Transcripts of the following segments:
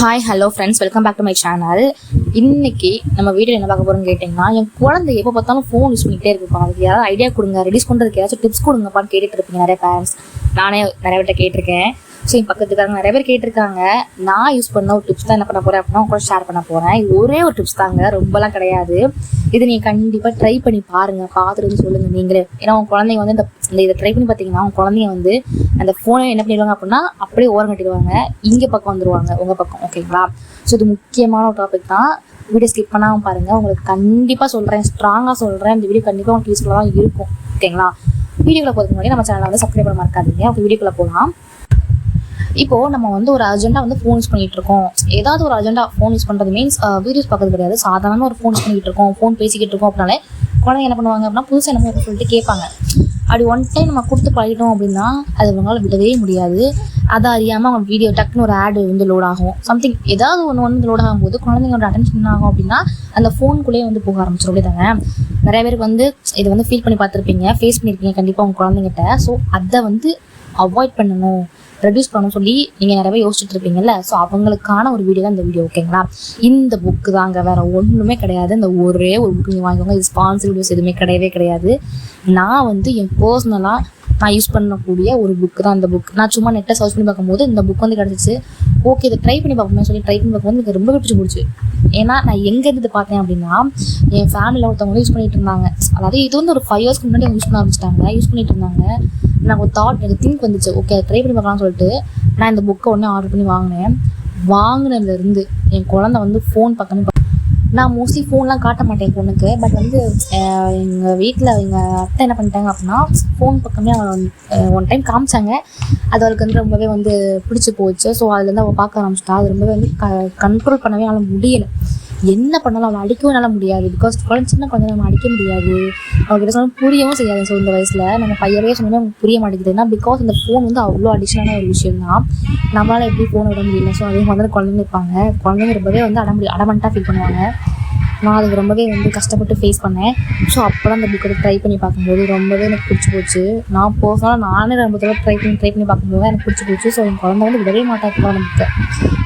Hi hello friends welcome back to my channel இன்னைக்கு நம்ம video என்ன பார்க்க போறோம்னு கேட்டிங்கன்னா என் குழந்தை எப்போ பார்த்தாலும் ஃபோன் யூஸ் பண்ணிகிட்டே இருக்குப்பா அதுக்கு யாராவது ஐடியா கொடுங்க ரெடியூஸ் பண்ணுறதுக்கு ஏதாச்சும் டிப்ஸ் கொடுங்கப்பான்னு கேட்டுட்டு இருப்பீங்க நிறைய பேரண்ட்ஸ் நானே நிறைய பேர்ட்ட கேட்டிருக்கேன். ஸோ என் பக்கத்துக்காரங்க நிறைய பேர் கேட்டிருக்காங்க. நான் யூஸ் பண்ண ஒரு டிப்ஸ் தான் என்ன பண்ண போகிறேன் அப்படின்னா கூட ஷேர் பண்ண போகிறேன் ஒரே ஒரு டிப்ஸ் தாங்க. ரொம்பலாம் கிடையாது. இது நீங்கள் கண்டிப்பாக ட்ரை பண்ணி பாருங்கள் பார்த்துட்டு வந்து சொல்லுங்கள் நீங்களே. ஏன்னா உங்க குழந்தைங்க வந்து இந்த இந்த இதை ட்ரை பண்ணி பார்த்தீங்கன்னா உங்க குழந்தைங்க வந்து அந்த ஃபோனை என்ன பண்ணிடுவாங்க அப்படின்னா அப்படியே ஓரம் கட்டிடுவாங்க. இங்கே பக்கம் வந்துருவாங்க உங்கள் பக்கம். ஓகேங்களா ஸோ இது முக்கியமான ஒரு டாபிக் தான். வீடியோ ஸ்கிப் பண்ணாமல் பாருங்கள் உங்களுக்கு கண்டிப்பாக சொல்கிறேன் ஸ்ட்ராங்காக சொல்கிறேன் இந்த வீடியோ கண்டிப்பாக உங்களுக்கு யூஸ்ஃபுல்லாக தான் இருக்கும். ஓகேங்களா வீடியோக்குள்ள போகிறதுக்கு முன்னாடி நம்ம சேனலை வந்து சப்ஸ்கிரைப் பண்ண மறக்காதீங்க. ஓகே வீடியோக்குள்ள போகலாம் இப்போ நம்ம வந்து ஒரு அர்ஜென்ட்டாக வந்து ஃபோன் யூஸ் பண்ணிட்டு இருக்கோம் ஏதாவது ஒரு அர்ஜென்ட்டா ஃபோன் யூஸ் பண்ணுறது மீன்ஸ் வீடியோஸ் பார்க்கறது கிடையாது. சாதாரண ஒரு ஃபோன் யூஸ் பண்ணிட்டு இருக்கோம் ஃபோன் பேசிக்கிட்டு இருக்கோம் அப்படின்னாலே குழந்தைங்க என்ன பண்ணுவாங்க அப்படின்னா புதுசாக என்ன சொல்லிட்டு கேட்பாங்க. அப்படி ஒன் டைம் நம்ம கொடுத்து பழகிட்டோம் அப்படின்னா அது அவங்களால விடவே முடியாது. அதை அறியாமல் அவங்க வீடியோ டக்குன்னு ஒரு ஆடு வந்து லோட் ஆகும். சம்திங் ஏதாவது ஒன்று வந்து லோட் ஆகும்போது குழந்தைங்களோட அட்டென்ஷன் ஆகும் அப்படின்னா அந்த ஃபோனுக்குள்ளேயே வந்து போக ஆரம்பிச்சிடும் அப்படி தானே நிறைய பேருக்கு வந்து இதை வந்து ஃபீல் பண்ணி பார்த்துருப்பீங்க. ஃபேஸ் பண்ணியிருப்பீங்க கண்டிப்பாக உங்கள் குழந்தைங்கிட்ட. ஸோ அதை வந்து அவாய்ட் பண்ணணும். ரெடியூஸ் பண்ண சொல்லி நீங்கள் நிறையவே யோசிச்சுட்டு இருப்பீங்கல்ல. ஸோ அவங்களுக்கான ஒரு வீடியோ தான் இந்த வீடியோ ஓகேங்களா இந்த புக்கு தாங்க வேற ஒன்றுமே கிடையாது. இந்த ஒரே ஒரு புக்கு நீங்கள் வாங்கிக்கோங்க. இது ஸ்பான்சர் வீடியோஸ் எதுவுமே கிடையவே கிடையாது. நான் வந்து என் பர்சனலாக நான் யூஸ் பண்ணக்கூடிய ஒரு புக் தான் இந்த புக் நான் சும்மா நெட்டை சர்ச் பண்ணி பார்க்கும்போது இந்த புக் வந்து கிடச்சிச்சு. ஓகே இதை ட்ரை பண்ணி பார்ப்போமே சொல்லி ட்ரை பண்ணி பார்க்கும்போது எனக்கு ரொம்ப பிடிச்சி போச்சு. ஏன்னா நான் எங்கேருந்து பார்த்தேன் அப்படின்னா என் ஃபேமிலியில் ஒருத்தவங்க யூஸ் பண்ணிட்டு இருந்தாங்க. அதாவது இது வந்து ஒரு ஃபைவ் இயர்ஸ்க்கு முன்னாடி யூஸ் பண்ண ஆரம்பிச்சிட்டாங்க. யூஸ் பண்ணிட்டு இருந்தாங்க. எனக்கு ஒரு தாட் எனக்கு திங்க் வந்துச்சு. ஓகே ட்ரை பண்ணி பார்க்கலாம்னு சொல்லிட்டு நான் இந்த புக்கை உடனே ஆர்டர் பண்ணி வாங்கினேன். வாங்கினதுலேருந்து என் குழந்தை வந்து ஃபோன் பக்கமே நான் மோஸ்ட்லி ஃபோன்லாம் காட்ட மாட்டேன் பொண்ணுக்கு. பட் வந்து எங்கள் வீட்டில் எங்கள் அத்தை என்ன பண்ணிட்டாங்க அப்படின்னா ஃபோன் பக்கமே அவள் ஒன் டைம் காமிச்சாங்க. அது அவளுக்கு வந்து ரொம்பவே வந்து பிடிச்சி போச்சு. ஸோ அதுலேருந்து அவள் பார்க்க ஆரம்பிச்சிட்டா. அது ரொம்பவே வந்து க கண்ட்ரோல் பண்ணவே அவளால் முடியலை. என்ன பண்ணாலும் அவளை அடிக்கவும் என்னால் முடியாது. பிகாஸ் குழந்தை சின்ன குழந்தை நம்ம அடிக்க முடியாது. அவகிட்ட சொன்னால் புரியவும் செய்யாது. ஸோ இந்த வயசில் நம்ம பையவே சொன்னாலும் அவங்களுக்கு புரிய மாட்டேங்குது பிகாஸ் இந்த ஃபோன் வந்து அவ்வளோ அடிஷனான ஒரு விஷயம் தான் நம்மளால் எப்படி ஃபோனை விட முடியல. ஸோ அதே மாதிரி குழந்தைங்க இருப்பாங்க. குழந்தைங்க ரொம்பவே வந்து அடம்படி அடமெண்ட்டாக ஃபீல் பண்ணுவாங்க. நான் அதுக்கு ரொம்பவே வந்து கஷ்டப்பட்டு ஃபேஸ் பண்ணேன். ஸோ அப்போ அந்த புக்கை ட்ரை பண்ணி பார்க்கும்போது ரொம்பவே எனக்கு பிடிச்சி போச்சு. நான் பர்சனலாக நானே ரொம்ப தடவை ட்ரை பண்ணி ட்ரை பண்ணி பார்க்கும்போது எனக்கு பிடிச்சி போச்சு. ஸோ என் குழந்தை வந்து விடவே மாட்டாங்க அந்த புக்கை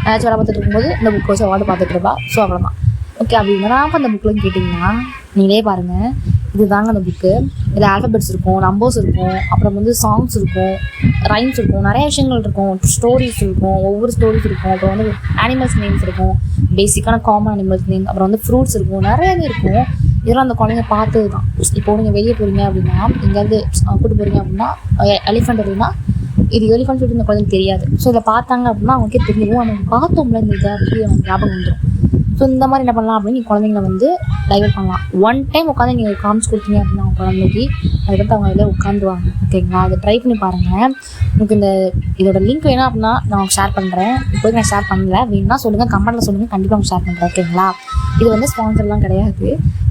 ஏதாச்சும் வேலை பார்த்துட்டு இருக்கும்போது இந்த புக்கை வச்சு அவார்டு பார்த்துட்டு இருப்பா. ஸோ அவ்வளோதான் ஓகே அப்படி என்னடா அந்த புக்கில் கேட்டிங்கன்னா நீங்களே பாருங்கள் இதுதாங்க அந்த புக்கு இதில் ஆல்ஃபபெட்ஸ் இருக்கும் நம்பர்ஸ் இருக்கும் அப்புறம் வந்து சாங்ஸ் இருக்கும் ரைம்ஸ் இருக்கும் நிறைய விஷயங்கள் இருக்கும். ஸ்டோரிஸ் இருக்கும் ஒவ்வொரு ஸ்டோரிஸ் இருக்கும். அப்புறம் வந்து அனிமல்ஸ் நேம்ஸ் இருக்கும். பேசிக்கான காமன் அனிமல்ஸ் நேம் அப்புறம் வந்து ஃப்ரூட்ஸ் இருக்கும். நிறையவே இருக்கும். இதெல்லாம் அந்த குழந்தைங்க பார்த்தது தான் இப்போ நீங்கள் வெளியே போகிறீங்க அப்படின்னா எங்கேயாவது கூட்டு போகிறீங்க அப்படின்னா எலிஃபெண்ட் அப்படின்னா இது எலிஃபெண்ட் சொல்லிட்டு இந்த குழந்தைங்க தெரியாது. ஸோ இதை பார்த்தாங்க அப்படின்னா அவங்களுக்கே தெரியும் நம்ம பார்த்தோம்ல இந்த இதை அப்படி அவங்க ஞாபகம் வந்துடும் ஸோ இந்த மாதிரி என்ன பண்ணலாம் அப்படின்னு நீ குழந்தைங்கள வந்து டைவர்ட் பண்ணலாம் ஒன் டைம் உட்காந்து நீங்கள் காமிச்சு கொடுத்தீங்க அப்படின்னா அவங்க குழந்தைக்கு அதுக்கப்புறம் அவங்க அதில் உட்காந்துருவாங்க. ஓகேங்களா அதை ட்ரை பண்ணி பாருங்கள் உங்களுக்கு இந்த இதோட லிங்க் வேணும் அப்படின்னா நான் ஷேர் பண்ணுறேன் இப்போதைக்கு நான் ஷேர் பண்ணல. வேணும்னா சொல்லுங்கள் கமெண்ட்டில் சொல்லுங்கள் கண்டிப்பாக உங்களுக்கு ஷேர் பண்ணுறேன் ஓகேங்களா இது வந்து ஸ்பான்சர்லாம் கிடையாது.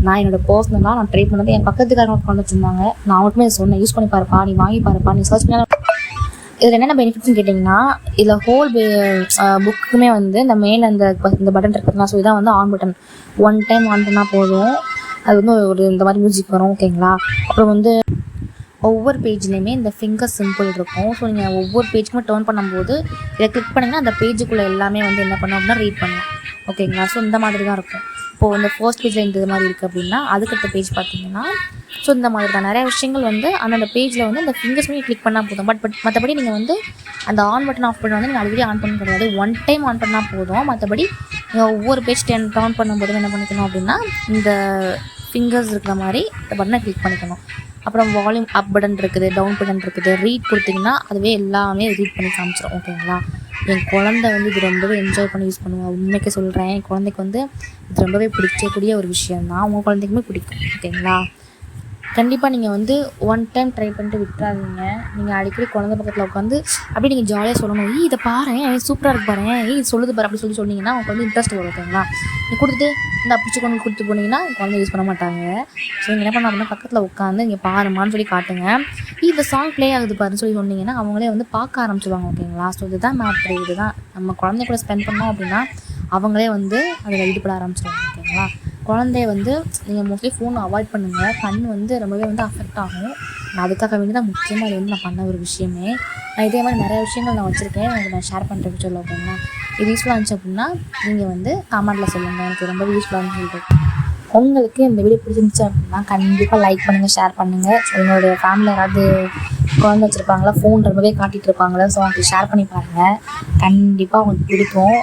நான் என்னோட பர்சனலாக நான் ட்ரை பண்ணது என் பக்கத்துக்காரங்க கொண்டு வச்சிருந்தாங்க நான் அவங்களுக்குமே இதை சொன்னேன். யூஸ் பண்ணி பாருப்பா. நீ வாங்கி பாருப்பா. நீ சர்ச் பண்ணி இதில் என்னென்ன பெனிஃபிட்ஸ்னு கேட்டிங்கன்னா இதில் ஹோல் புக்குமே வந்து இந்த மேலே அந்த இந்த பட்டன் இருக்குதுன்னா ஸோ இதான் வந்து on button one time on பண்ணால் போதும். அது வந்து ஒரு இந்த மாதிரி மியூசிக் வரும் ஓகேங்களா அப்புறம் வந்து ஒவ்வொரு பேஜ்லேயுமே இந்த ஃபிங்கர் சிம்பிள் இருக்கும். ஸோ நீங்கள் ஒவ்வொரு பேஜுக்குமே டேர்ன் பண்ணும்போது இதை கிளிக் பண்ணிங்கன்னா அந்த பேஜுக்குள்ளே எல்லாமே வந்து என்ன பண்ணும் அப்படின்னா ரீட் பண்ணலாம். ஓகேங்களா ஸோ இந்த மாதிரி தான் இருக்கும். இப்போது இந்த ஃபர்ஸ்ட் பேஜில் இந்த மாதிரி இருக்குது அப்படின்னா அதுக்கடுத்த பேஜ் பார்த்தீங்கன்னா ஸோ இந்த மாதிரி தான். நிறைய விஷயங்கள் வந்து அந்தந்த பேஜில் வந்து அந்த ஃபிங்கர்ஸ் பண்ணி கிளிக் பண்ணால் போதும். பட் பட் மற்றபடி நீங்கள் வந்து அந்த ஆன் பட்டன் ஆஃப் பண்ண வந்து நீங்கள் அடிக்கடி ஆன் பண்ண கிடையாது ஒன் டைம் ஆன் பண்ணால் போதும். மற்றபடி நீங்கள் ஒவ்வொரு பேஜ் டென் டவுன் பண்ணும்போது என்ன பண்ணிக்கணும் அப்படின்னா இந்த ஃபிங்கர்ஸ் இருக்கிற மாதிரி இந்த பட்டனை கிளிக் பண்ணிக்கணும். அப்புறம் வால்யூம் அப் பட்டன் இருக்குது டவுன் பட்டன் இருக்குது. ரீட் கொடுத்தீங்கன்னா அதுவே எல்லாமே ரீட் பண்ணி காமிச்சிடும் ஓகேங்களா என் குழந்தை வந்து இது ரொம்பவே என்ஜாய் பண்ணி யூஸ் பண்ணுவாள் உண்மைக்கு சொல்கிறேன் என் குழந்தைக்கு வந்து இது ரொம்பவே பிடிக்கக்கூடிய ஒரு விஷயம் தான் உங்கள் குழந்தைக்குமே பிடிக்கும். ஓகேங்களா? கண்டிப்பாக நீங்கள் வந்து ஒன் டைம் ட்ரை பண்ணிட்டு விட்டுறாதீங்க. நீங்கள் அடிக்கடி குழந்தை பக்கத்தில் உட்காந்து அப்படியே நீங்கள் ஜாலியாக சொல்லணும். ஈ இதை பாரு. சூப்பராக இருக்கு பாரு. ஏய் சொல்லுது பாரு. அப்படி சொல்லி சொன்னீங்கன்னா அவங்க வந்து இன்ட்ரெஸ்ட் வரும் ஓகேங்களா நீ கொடுத்துட்டு இந்த பிடிச்சி கொண்டு கொடுத்து போனீங்கன்னா குழந்தை யூஸ் பண்ண மாட்டாங்க. ஸோ நீங்கள் என்ன பண்ண அப்படின்னா பக்கத்தில் உட்காந்து இங்கே பாருமான்னு சொல்லி காட்டுங்க. "ஈ, இந்த சாங் ப்ளே ஆகுது பாருன்னு சொல்லி சொன்னீங்கன்னா அவங்களே வந்து பார்க்க ஆரம்பிச்சிடுவாங்க ஓகேங்களா ஸோ இதுதான் மேட்ரு இதுதான். நம்ம குழந்தை கூட ஸ்பெண்ட் பண்ணோம் அப்படின்னா அவங்களே வந்து அதில் ஈடுபட ஆரம்பிச்சிடுவாங்க குழந்தைய வந்து நீங்கள் மோஸ்ட்லி ஃபோன் அவாய்ட் பண்ணுங்கள் கண் வந்து ரொம்பவே வந்து அஃபெக்ட் ஆகும். நான் அதுக்காக வேண்டி தான் முக்கியமாக இது வந்து நான் பண்ண ஒரு விஷயமே. நான் இதே மாதிரி நிறைய விஷயங்கள் நான் வச்சுருக்கேன். எனக்கு நான் ஷேர் பண்ணுற ஃபியூச்சரில் ஓகேங்களா இது யூஸ்ஃபுல்லாக இருந்துச்சு அப்படின்னா நீங்கள் வந்து கமெண்ட்டில் சொல்லுங்கள் எனக்கு ரொம்ப யூஸ்ஃபுல்லாக சொல்லிட்டு. உங்களுக்கு இந்த வீடியோ பிடிச்சிருந்துச்சு அப்படின்னா கண்டிப்பாக லைக் பண்ணுங்கள் ஷேர் பண்ணுங்கள் உங்களுடைய ஃபேமிலியில் யாராவது குழந்தை வச்சுருப்பாங்களா ஃபோன் ரொம்பவே காட்டிகிட்டு இருப்பாங்களா ஸோ அவங்களுக்கு ஷேர் பண்ணி பாருங்கள் கண்டிப்பாக உங்களுக்கு பிடிக்கும்.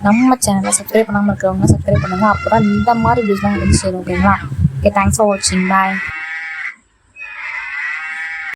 நம்ம சேனலை சப்ஸ்கிரைப் பண்ணாமல் இருக்கிறவங்க சப்ஸ்கிரைப் பண்ணுங்கள் அப்போ தான் இந்த மாதிரி வீடியோஸ்லாம் வந்து சேரும் ஓகேங்களா ஓகே தேங்க்ஸ் ஃபார் வாட்சிங் பாய்